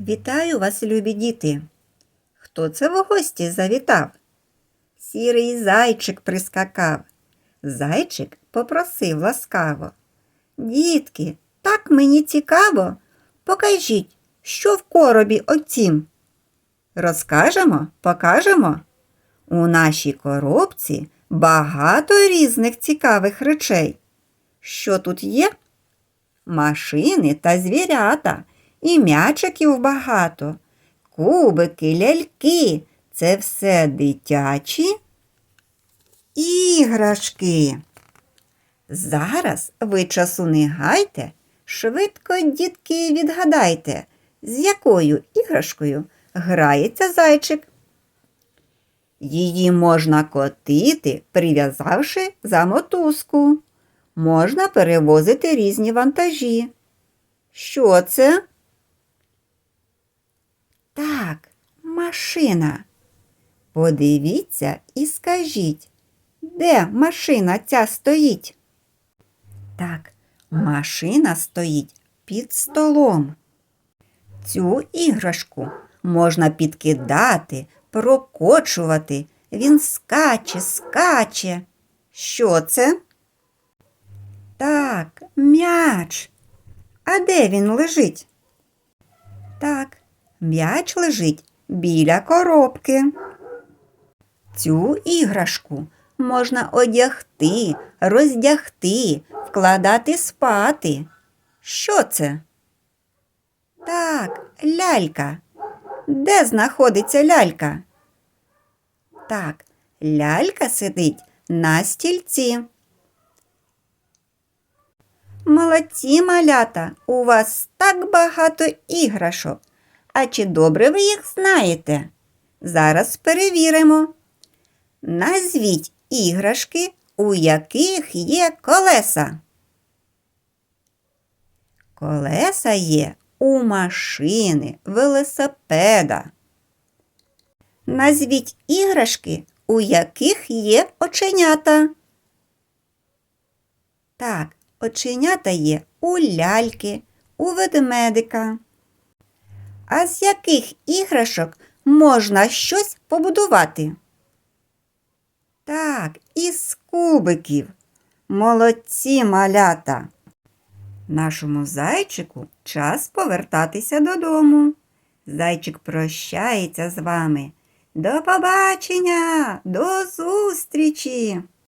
Вітаю вас, любі діти. Хто це в гості завітав? Сірий зайчик прискакав. Зайчик попросив ласкаво. Дітки, так мені цікаво. Покажіть, що в коробі оцім. Розкажемо, покажемо. У нашій коробці багато різних цікавих речей. Що тут є? Машини та звірята, і м'ячиків багато, кубики, ляльки це все дитячі іграшки. Зараз ви часу не гайте, швидко, дітки, відгадайте, з якою іграшкою грається зайчик. Її можна котити, прив'язавши за мотузку. Можна перевозити різні вантажі. Що це? Так, машина. Подивіться і скажіть, де машина ця стоїть? Так, машина стоїть під столом. Цю іграшку можна підкидати, прокочувати. Він скаче, скаче. Що це? Так, м'яч. А де він лежить? Так, м'яч лежить біля коробки. Цю іграшку можна одягти, роздягти, вкладати спати. Що це? Так, лялька. Де знаходиться лялька? Так, лялька сидить на стільці. Молодці, малята, у вас так багато іграшок. А чи добре ви їх знаєте? Зараз перевіримо. Назвіть іграшки, у яких є колеса. Колеса є у машини, велосипеда. Назвіть іграшки, у яких є оченята. Так, оченята є у ляльки, у ведмедика. А з яких іграшок можна щось побудувати? Так, із кубиків. Молодці малята. Нашому зайчику час повертатися додому. Зайчик прощається з вами. До побачення, до зустрічі!